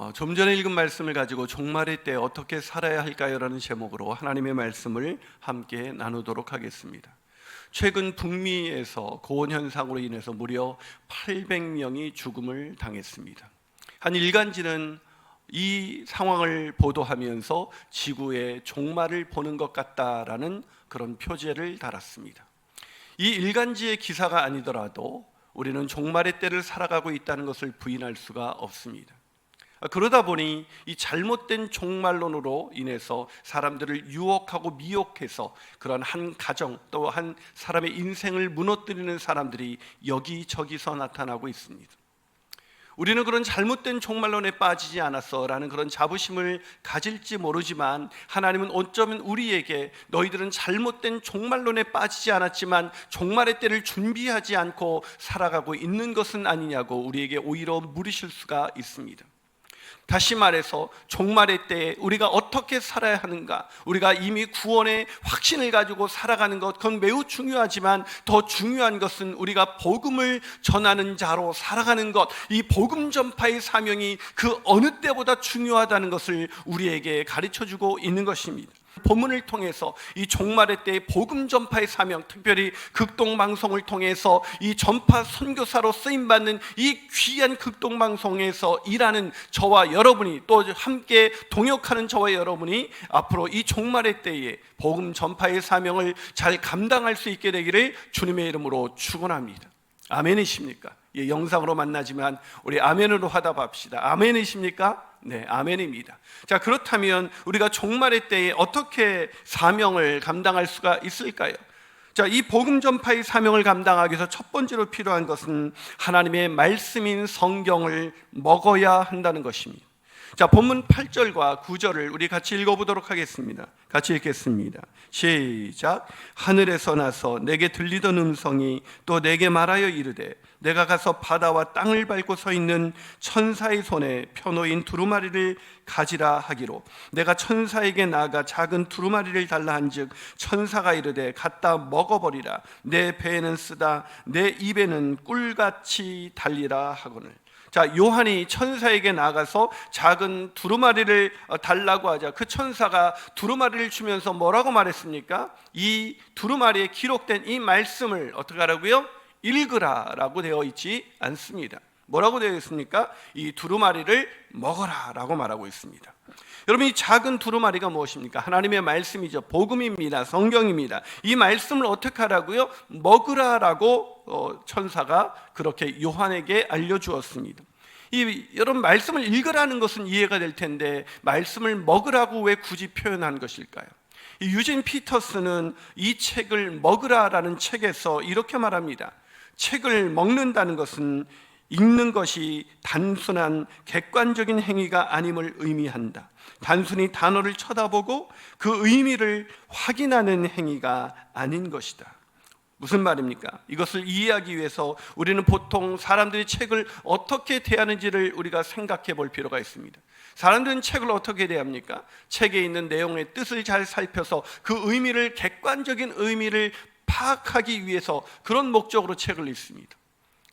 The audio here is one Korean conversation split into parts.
어, 좀 전에 읽은 말씀을 가지고 종말의 때 어떻게 살아야 할까요라는 제목으로 하나님의 말씀을 함께 나누도록 하겠습니다. 최근 북미에서 고온 현상으로 인해서 무려 800명이 죽음을 당했습니다. 한 일간지는 이 상황을 보도하면서 지구의 종말을 보는 것 같다라는 그런 표제를 달았습니다. 이 일간지의 기사가 아니더라도 우리는 종말의 때를 살아가고 있다는 것을 부인할 수가 없습니다. 그러다 보니 이 잘못된 종말론으로 인해서 사람들을 유혹하고 미혹해서 그런 한 가정 또 한 사람의 인생을 무너뜨리는 사람들이 여기저기서 나타나고 있습니다. 우리는 그런 잘못된 종말론에 빠지지 않았어라는 그런 자부심을 가질지 모르지만 하나님은 어쩌면 우리에게 너희들은 잘못된 종말론에 빠지지 않았지만 종말의 때를 준비하지 않고 살아가고 있는 것은 아니냐고 우리에게 오히려 물으실 수가 있습니다. 다시 말해서 종말의 때에 우리가 어떻게 살아야 하는가 우리가 이미 구원의 확신을 가지고 살아가는 것 그건 매우 중요하지만 더 중요한 것은 우리가 복음을 전하는 자로 살아가는 것 이 복음 전파의 사명이 그 어느 때보다 중요하다는 것을 우리에게 가르쳐 주고 있는 것입니다 본문을 통해서 이 종말의 때의 복음 전파의 사명, 특별히 극동 방송을 통해서 이 전파 선교사로 쓰임 받는 이 귀한 극동 방송에서 일하는 저와 여러분이 또 함께 동역하는 저와 여러분이 앞으로 이 종말의 때에 복음 전파의 사명을 잘 감당할 수 있게 되기를 주님의 이름으로 축원합니다. 아멘이십니까? 예, 영상으로 만나지만 우리 아멘으로 화답합시다. 아멘이십니까? 네, 아멘입니다. 자, 그렇다면 우리가 종말의 때에 어떻게 사명을 감당할 수가 있을까요? 자, 이 복음 전파의 사명을 감당하기 위해서 첫 번째로 필요한 것은 하나님의 말씀인 성경을 먹어야 한다는 것입니다. 자, 본문 8절과 9절을 우리 같이 읽어보도록 하겠습니다. 같이 읽겠습니다. 시작. 하늘에서 나서 내게 들리던 음성이 또 내게 말하여 이르되 내가 가서 바다와 땅을 밟고 서 있는 천사의 손에 펴놓인 두루마리를 가지라 하기로 내가 천사에게 나아가 작은 두루마리를 달라 한즉 천사가 이르되 갖다 먹어버리라 내 배에는 쓰다 내 입에는 꿀같이 달리라 하거늘 자, 요한이 천사에게 나가서 작은 두루마리를 어, 달라고 하자 그 천사가 두루마리를 주면서 뭐라고 말했습니까? 이 두루마리에 기록된 이 말씀을 어떻게 하라고요? 읽으라라고 되어 있지 않습니다. 뭐라고 되어 있습니까? 이 두루마리를 먹어라라고 말하고 있습니다. 여러분 이 작은 두루마리가 무엇입니까? 하나님의 말씀이죠. 복음입니다. 성경입니다. 이 말씀을 어떻게 하라고요? 먹으라라고 어, 천사가 그렇게 요한에게 알려 주었습니다. 이 여러분 말씀을 읽으라는 것은 이해가 될 텐데 말씀을 먹으라고 왜 굳이 표현한 것일까요? 유진 피터스는 이 책을 먹으라라는 책에서 이렇게 말합니다. 책을 먹는다는 것은 읽는 것이 단순한 객관적인 행위가 아님을 의미한다. 단순히 단어를 쳐다보고 그 의미를 확인하는 행위가 아닌 것이다. 무슨 말입니까? 이것을 이해하기 위해서 우리는 보통 사람들이 책을 어떻게 대하는지를 우리가 생각해 볼 필요가 있습니다. 사람들은 책을 어떻게 대합니까? 책에 있는 내용의 뜻을 잘 살펴서 그 의미를 객관적인 의미를 파악하기 위해서 그런 목적으로 책을 읽습니다.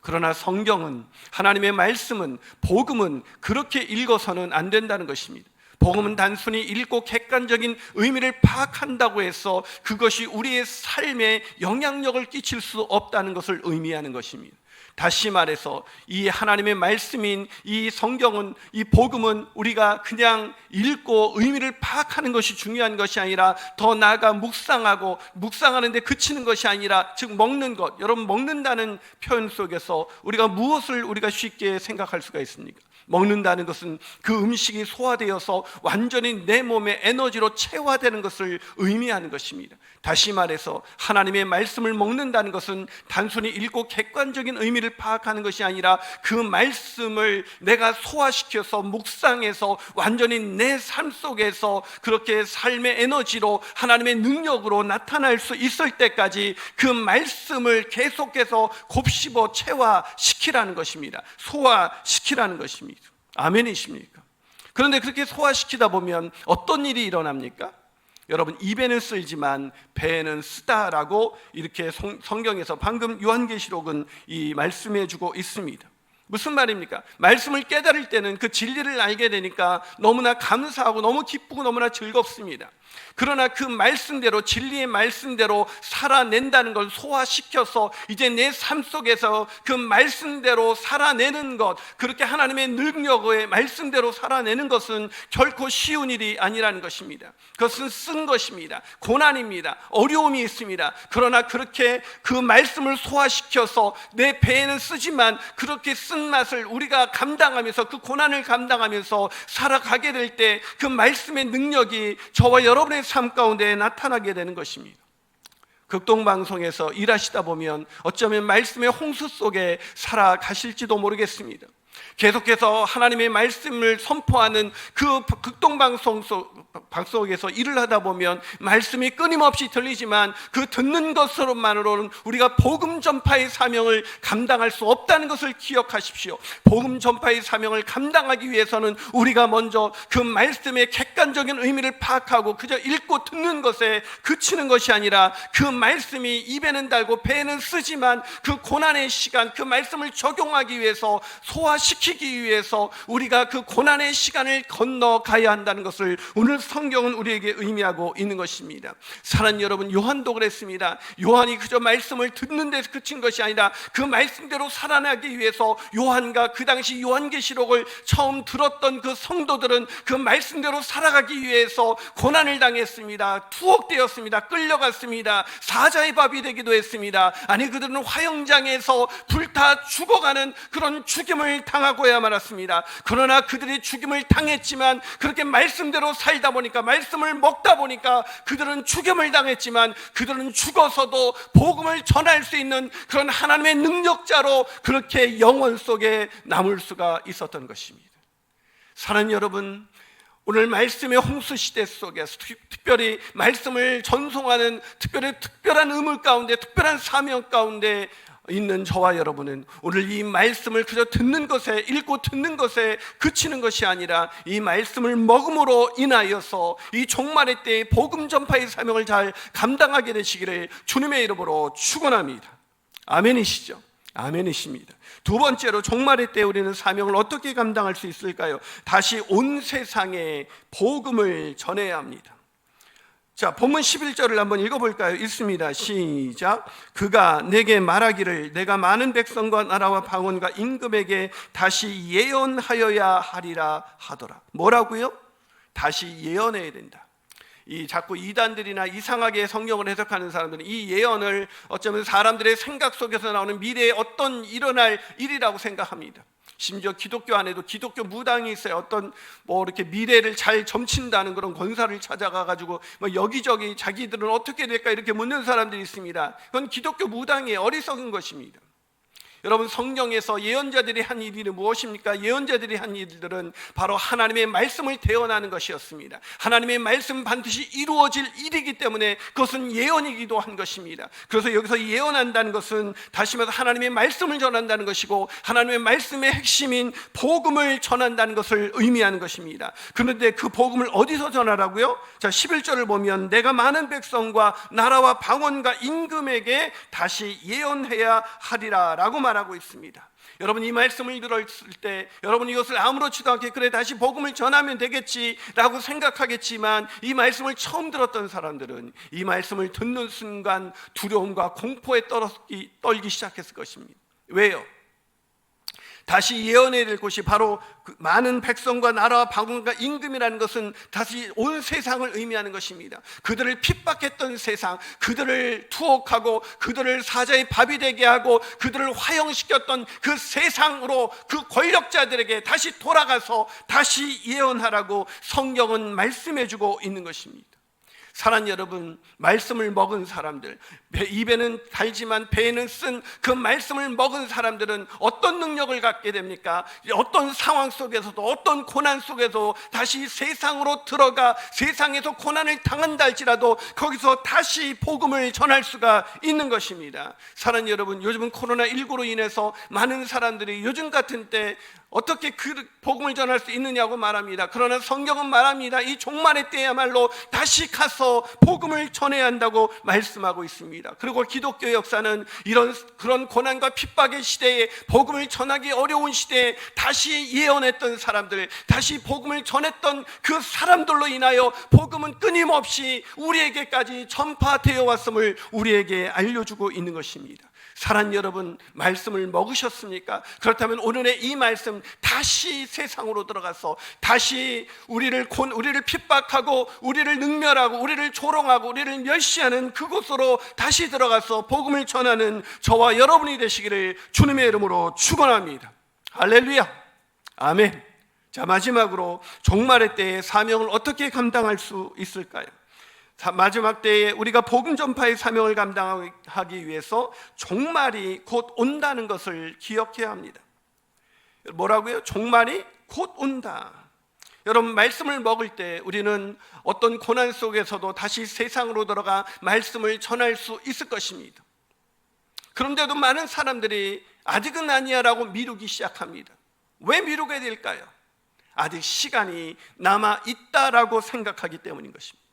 그러나 성경은 하나님의 말씀은 복음은 그렇게 읽어서는 안 된다는 것입니다. 복음은 단순히 읽고 객관적인 의미를 파악한다고 해서 그것이 우리의 삶에 영향력을 끼칠 수 없다는 것을 의미하는 것입니다. 다시 말해서 이 하나님의 말씀인 이 성경은 이 복음은 우리가 그냥 읽고 의미를 파악하는 것이 중요한 것이 아니라 더 나아가 묵상하고 묵상하는데 그치는 것이 아니라 즉 먹는 것 여러분 먹는다는 표현 속에서 우리가 무엇을 우리가 쉽게 생각할 수가 있습니까? 먹는다는 것은 그 음식이 소화되어서 완전히 내 몸의 에너지로 체화되는 것을 의미하는 것입니다. 다시 말해서 하나님의 말씀을 먹는다는 것은 단순히 읽고 객관적인 의미를 파악하는 것이 아니라 그 말씀을 내가 소화시켜서 묵상해서 완전히 내 삶 속에서 그렇게 삶의 에너지로 하나님의 능력으로 나타날 수 있을 때까지 그 말씀을 계속해서 곱씹어 체화시키라는 것입니다. 소화시키라는 것입니다. 아멘이십니까? 그런데 그렇게 소화시키다 보면 어떤 일이 일어납니까? 여러분 입에는 쓸지만 배에는 쓰다라고 이렇게 성경에서 방금 요한계시록은 이 말씀해 주고 있습니다. 무슨 말입니까? 말씀을 깨달을 때는 그 진리를 알게 되니까 너무나 감사하고 너무 기쁘고 너무나 즐겁습니다. 그러나 그 말씀대로 진리의 말씀대로 살아낸다는 걸 소화시켜서 이제 내 삶 속에서 그 말씀대로 살아내는 것 그렇게 하나님의 능력의 말씀대로 살아내는 것은 결코 쉬운 일이 아니라는 것입니다. 그것은 쓴 것입니다. 고난입니다. 어려움이 있습니다. 그러나 그렇게 그 말씀을 소화시켜서 내 배에는 쓰지만 그렇게 쓴 맛을 우리가 감당하면서 그 고난을 감당하면서 살아가게 될 때 그 말씀의 능력이 저와 여러분의 삶 가운데 나타나게 되는 것입니다. 극동방송에서 일하시다 보면 어쩌면 말씀의 홍수 속에 살아가실지도 모르겠습니다. 계속해서 하나님의 말씀을 선포하는 그 극동방송 속, 방송에서 일을 하다 보면 말씀이 끊임없이 들리지만 그 듣는 것으로만으로는 우리가 복음 전파의 사명을 감당할 수 없다는 것을 기억하십시오. 복음 전파의 사명을 감당하기 위해서는 우리가 먼저 그 말씀의 객관적인 의미를 파악하고 그저 읽고 듣는 것에 그치는 것이 아니라 그 말씀이 입에는 달고 배에는 쓰지만 그 고난의 시간 그 말씀을 적용하기 위해서 소화 시키기 위해서 우리가 그 고난의 시간을 건너가야 한다는 것을 오늘 성경은 우리에게 의미하고 있는 것입니다. 사랑하는 여러분, 요한도 그랬습니다. 요한이 그저 말씀을 듣는 데서 그친 것이 아니라 그 말씀대로 살아나기 위해서 요한과 그 당시 요한계시록을 처음 들었던 그 성도들은 그 말씀대로 살아가기 위해서 고난을 당했습니다. 투옥되었습니다. 끌려갔습니다. 사자의 밥이 되기도 했습니다. 아니 그들은 화영장에서 불타 죽어가는 그런 죽임을 당하고야 말았습니다. 그러나 그들이 죽임을 당했지만 그렇게 말씀대로 살다 보니까 말씀을 먹다 보니까 그들은 죽임을 당했지만 그들은 죽어서도 복음을 전할 수 있는 그런 하나님의 능력자로 그렇게 영원 속에 남을 수가 있었던 것입니다. 사랑하는 여러분, 오늘 말씀의 홍수 시대 속에서 특별히 말씀을 전송하는 특별히 특별한 의물 가운데 특별한 사명 가운데 있는 저와 여러분은 오늘 이 말씀을 그저 듣는 것에 읽고 듣는 것에 그치는 것이 아니라 이 말씀을 먹음으로 인하여서 이 종말의 때의 복음 전파의 사명을 잘 감당하게 되시기를 주님의 이름으로 축원합니다. 아멘이시죠? 아멘이십니다. 두 번째로 종말의 때 우리는 사명을 어떻게 감당할 수 있을까요? 다시 온 세상에 복음을 전해야 합니다. 자, 본문 11절을 한번 읽어볼까요? 읽습니다. 시작. 그가 내게 말하기를 내가 많은 백성과 나라와 방언과 임금에게 다시 예언하여야 하리라 하더라. 뭐라고요? 다시 예언해야 된다. 이 자꾸 이단들이나 이상하게 성경을 해석하는 사람들은 이 예언을 어쩌면 사람들의 생각 속에서 나오는 미래에 어떤 일어날 일이라고 생각합니다. 심지어 기독교 안에도 기독교 무당이 있어요. 어떤 뭐 이렇게 미래를 잘 점친다는 그런 권사를 찾아가 가지고 뭐 여기저기 자기들은 어떻게 될까 이렇게 묻는 사람들이 있습니다. 그건 기독교 무당의 어리석은 것입니다. 여러분 성경에서 예언자들이 한 일이 무엇입니까? 예언자들이 한 일들은 바로 하나님의 말씀을 대언하는 것이었습니다. 하나님의 말씀 반드시 이루어질 일이기 때문에 그것은 예언이기도 한 것입니다. 그래서 여기서 예언한다는 것은 다시 말해서 하나님의 말씀을 전한다는 것이고 하나님의 말씀의 핵심인 복음을 전한다는 것을 의미하는 것입니다. 그런데 그 복음을 어디서 전하라고요? 자, 11절을 보면 내가 많은 백성과 나라와 방언과 임금에게 다시 예언해야 하리라라고 말 말하고 있습니다. 여러분 이 말씀을 들었을 때 여러분 이것을 아무렇지도 않게 그래 다시 복음을 전하면 되겠지라고 생각하겠지만 이 말씀을 처음 들었던 사람들은 이 말씀을 듣는 순간 두려움과 공포에 떨기, 시작했을 것입니다. 왜요? 다시 예언해야 될 곳이 바로 그 많은 백성과 나라와 방언과 임금이라는 것은 다시 온 세상을 의미하는 것입니다. 그들을 핍박했던 세상, 그들을 투옥하고 그들을 사자의 밥이 되게 하고 그들을 화형시켰던 그 세상으로 그 권력자들에게 다시 돌아가서 다시 예언하라고 성경은 말씀해 주고 있는 것입니다. 사랑 여러분, 말씀을 먹은 사람들, 입에는 달지만 배에는 쓴 그 말씀을 먹은 사람들은 어떤 능력을 갖게 됩니까? 어떤 상황 속에서도 어떤 고난 속에서 다시 세상으로 들어가 세상에서 고난을 당한다 할지라도 거기서 다시 복음을 전할 수가 있는 것입니다. 사랑 여러분, 요즘은 코로나19로 인해서 많은 사람들이 요즘 같은 때 어떻게 그 복음을 전할 수 있느냐고 말합니다. 그러나 성경은 말합니다. 이 종말의 때야말로 다시 가서 복음을 전해야 한다고 말씀하고 있습니다. 그리고 기독교 역사는 이런 그런 고난과 핍박의 시대에 복음을 전하기 어려운 시대에 다시 예언했던 사람들, 다시 복음을 전했던 그 사람들로 인하여 복음은 끊임없이 우리에게까지 전파되어 왔음을 우리에게 알려주고 있는 것입니다. 사랑 여러분, 말씀을 먹으셨습니까? 그렇다면 오늘의 이 말씀 다시 세상으로 들어가서 다시 우리를 곤, 우리를 핍박하고 우리를 능멸하고 우리를 조롱하고 우리를 멸시하는 그곳으로 다시 들어가서 복음을 전하는 저와 여러분이 되시기를 주님의 이름으로 축원합니다. 할렐루야. 아멘. 자, 마지막으로 종말의 때의 사명을 어떻게 감당할 수 있을까요? 자, 마지막 때에 우리가 복음 전파의 사명을 감당하기 위해서 종말이 곧 온다는 것을 기억해야 합니다. 뭐라고요? 종말이 곧 온다. 여러분 말씀을 먹을 때 우리는 어떤 고난 속에서도 다시 세상으로 들어가 말씀을 전할 수 있을 것입니다. 그런데도 많은 사람들이 아직은 아니야라고 미루기 시작합니다. 왜 미루게 될까요? 아직 시간이 남아 있다라고 생각하기 때문인 것입니다.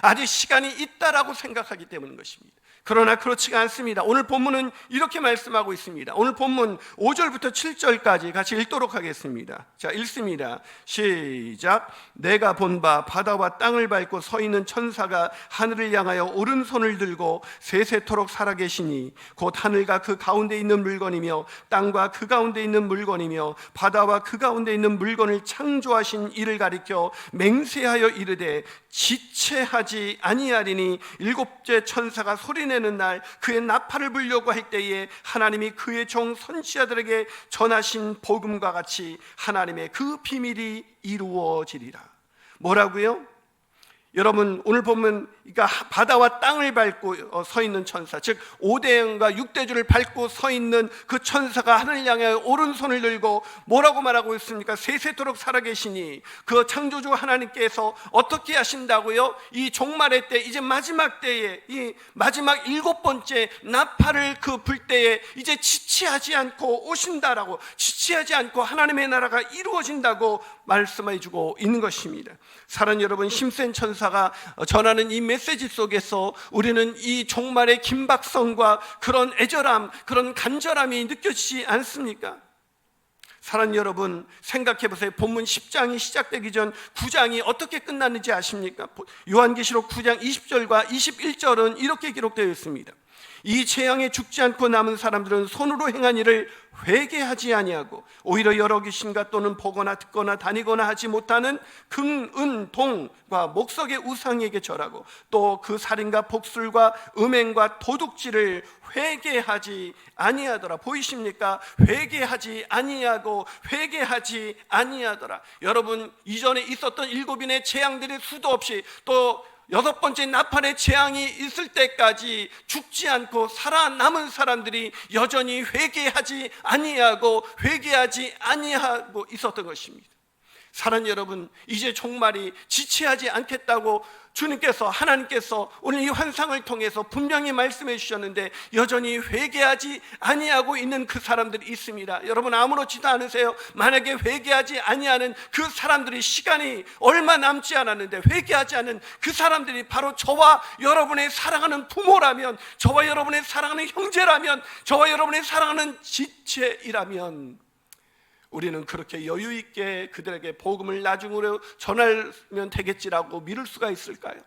아직 시간이 있다라고 생각하기 때문인 것입니다. 그러나 그렇지가 않습니다. 오늘 본문은 이렇게 말씀하고 있습니다. 오늘 본문 5절부터 7절까지 같이 읽도록 하겠습니다. 자, 읽습니다. 시작. 내가 본 바 바다와 땅을 밟고 서 있는 천사가 하늘을 향하여 오른손을 들고 세세토록 살아계시니 곧 하늘과 그 가운데 있는 물건이며 땅과 그 가운데 있는 물건이며 바다와 그 가운데 있는 물건을 창조하신 이를 가리켜 맹세하여 이르되 지체하지 아니하리니 일곱째 천사가 소리내 는 날 그의 나팔을 불려고 할 때에 하나님이 그의 종 선지자들에게 전하신 복음과 같이 하나님의 그 비밀이 이루어지리라. 뭐라고요? 여러분 오늘 보면 그러니까 바다와 땅을 밟고 어, 서 있는 천사 즉 5대영과 6대주를 밟고 서 있는 그 천사가 하늘을 향해 오른손을 들고 뭐라고 말하고 있습니까? 세세토록 살아계시니 그 창조주 하나님께서 어떻게 하신다고요? 이 종말의 때 이제 마지막 때에 이 마지막 일곱 번째 나팔을 그 불 때에 이제 지체하지 않고 오신다라고 지체하지 않고 하나님의 나라가 이루어진다고 말씀해 주고 있는 것입니다. 사랑 여러분 힘센 천사가 전하는 이 메시지 속에서 우리는 이 종말의 긴박성과 그런 애절함, 그런 간절함이 느껴지지 않습니까? 사랑 여러분 생각해 보세요. 본문 10장이 시작되기 전 9장이 어떻게 끝났는지 아십니까? 요한계시록 9장 20절과 21절은 이렇게 기록되어 있습니다. 이 재앙에 죽지 않고 남은 사람들은 손으로 행한 일을 회개하지 아니하고 오히려 여러 귀신과 또는 보거나 듣거나 다니거나 하지 못하는 금, 은, 동과 목석의 우상에게 절하고 또 그 살인과 복술과 음행과 도둑질을 회개하지 아니하더라 보이십니까? 회개하지 아니하고 회개하지 아니하더라 여러분 이전에 있었던 일곱인의 재앙들이 수도 없이 또 여섯 번째 나팔의 재앙이 있을 때까지 죽지 않고 살아남은 사람들이 여전히 회개하지 아니하고 회개하지 아니하고 있었던 것입니다. 사랑 여러분, 이제 종말이 지체하지 않겠다고 주님께서 하나님께서 오늘 이 환상을 통해서 분명히 말씀해 주셨는데 여전히 회개하지 아니하고 있는 그 사람들이 있습니다. 여러분 아무렇지도 않으세요? 만약에 회개하지 아니하는 그 사람들이 시간이 얼마 남지 않았는데 회개하지 않은 그 사람들이 바로 저와 여러분의 사랑하는 부모라면 저와 여러분의 사랑하는 형제라면 저와 여러분의 사랑하는 지체이라면 우리는 그렇게 여유 있게 그들에게 복음을 나중으로 전하면 되겠지라고 미룰 수가 있을까요?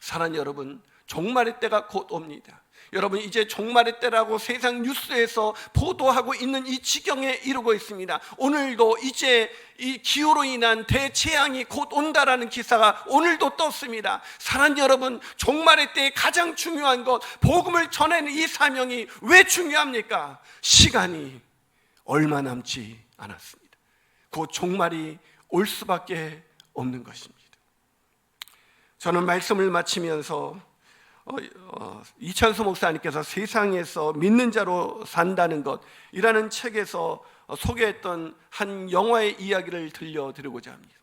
사랑 여러분, 종말의 때가 곧 옵니다. 여러분 이제 종말의 때라고 세상 뉴스에서 보도하고 있는 이 지경에 이르고 있습니다. 오늘도 이제 이 기후로 인한 대재앙이 곧 온다라는 기사가 오늘도 떴습니다. 사랑 여러분, 종말의 때에 가장 중요한 것 복음을 전하는 이 사명이 왜 중요합니까? 시간이 얼마 남지 않았습니다. 곧 종말이 올 수밖에 없는 것입니다. 저는 말씀을 마치면서 어, 어, 이찬수 목사님께서 세상에서 믿는 자로 산다는 것이라는 책에서 소개했던 한 영화의 이야기를 들려드리고자 합니다.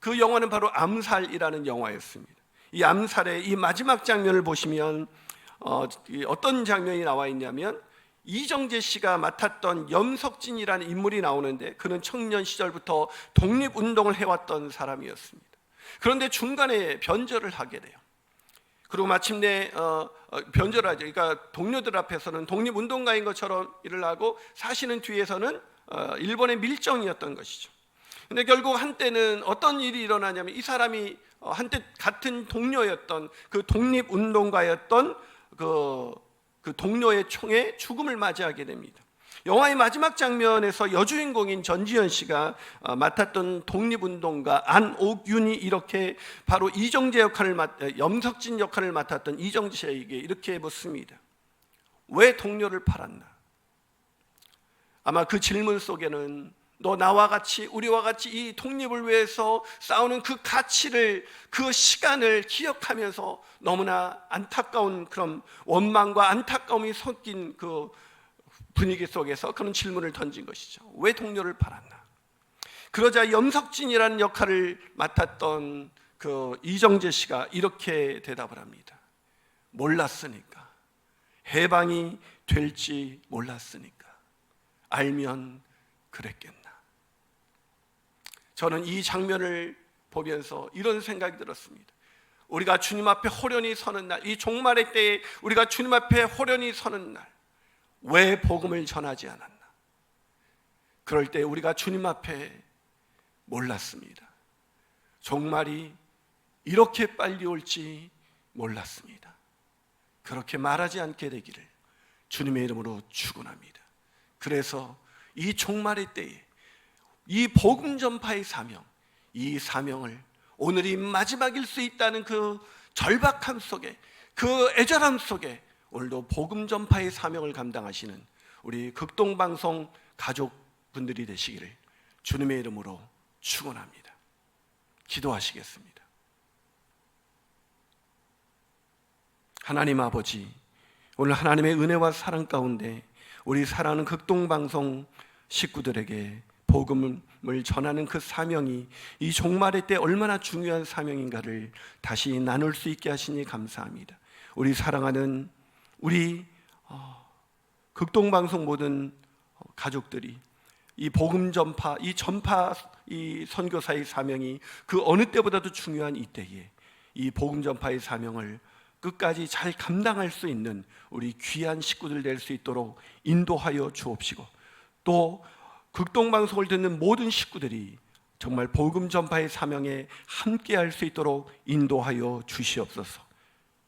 그 영화는 바로 암살이라는 영화였습니다. 이 암살의 이 마지막 장면을 보시면 어, 어떤 장면이 나와 있냐면 이정재 씨가 맡았던 염석진이라는 인물이 나오는데 그는 청년 시절부터 독립운동을 해왔던 사람이었습니다. 그런데 중간에 변절을 하게 돼요. 그리고 마침내 어, 어, 변절을 하죠. 그러니까 동료들 앞에서는 독립운동가인 것처럼 일을 하고 사실은 뒤에서는 어, 일본의 밀정이었던 것이죠. 근데 결국 한때는 어떤 일이 일어나냐면 이 사람이 어, 한때 같은 동료였던 그 독립운동가였던 그, 그 동료의 총에 죽음을 맞이하게 됩니다. 영화의 마지막 장면에서 여주인공인 전지현 씨가 어, 맡았던 독립운동가 안옥윤이 이렇게 바로 이정재 역할을 맡, 에, 염석진 역할을 맡았던 이정재에게 이렇게 묻습니다. 왜 동료를 팔았나? 아마 그 질문 속에는 너 나와 같이 우리와 같이 이 독립을 위해서 싸우는 그 가치를 그 시간을 기억하면서 너무나 안타까운 그런 원망과 안타까움이 섞인 그 분위기 속에서 그런 질문을 던진 것이죠. 왜 동료를 팔았나? 그러자 염석진이라는 역할을 맡았던 그 이정재 씨가 이렇게 대답을 합니다. 몰랐으니까. 해방이 될지 몰랐으니까. 알면 그랬겠나. 저는 이 장면을 보면서 이런 생각이 들었습니다. 우리가 주님 앞에 호련히 서는 날, 이 종말의 때에 우리가 주님 앞에 호련히 서는 날, 왜 복음을 전하지 않았나? 그럴 때 우리가 주님 앞에 몰랐습니다. 종말이 이렇게 빨리 올지 몰랐습니다. 그렇게 말하지 않게 되기를 주님의 이름으로 축원합니다. 그래서 이 종말의 때에 이 복음 전파의 사명, 이 사명을 오늘이 마지막일 수 있다는 그 절박함 속에 그 애절함 속에 오늘도 복음 전파의 사명을 감당하시는 우리 극동방송 가족분들이 되시기를 주님의 이름으로 축원합니다. 기도하시겠습니다. 하나님 아버지, 오늘 하나님의 은혜와 사랑 가운데 우리 사랑하는 극동방송 식구들에게 복음을 전하는 그 사명이 이 종말의 때 얼마나 중요한 사명인가를 다시 나눌 수 있게 하시니 감사합니다. 우리 사랑하는 우리 어, 극동방송 모든 가족들이 이 복음 전파, 이 전파, 이 선교사의 사명이 그 어느 때보다도 중요한 이때에 이 복음 전파의 사명을 끝까지 잘 감당할 수 있는 우리 귀한 식구들 될 수 있도록 인도하여 주옵시고 또 극동방송을 듣는 모든 식구들이 정말 복음 전파의 사명에 함께할 수 있도록 인도하여 주시옵소서.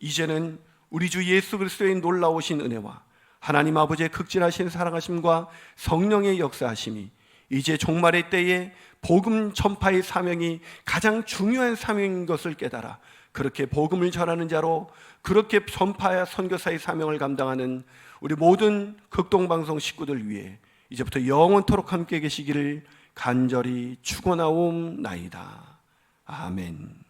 이제는 우리 주 예수 그리스도의 놀라우신 은혜와 하나님 아버지의 극진하신 사랑하심과 성령의 역사하심이 이제 종말의 때에 복음 전파의 사명이 가장 중요한 사명인 것을 깨달아 그렇게 복음을 전하는 자로 그렇게 전파야 선교사의 사명을 감당하는 우리 모든 극동방송 식구들 위해 이제부터 영원토록 함께 계시기를 간절히 축원하옵나이다. 아멘.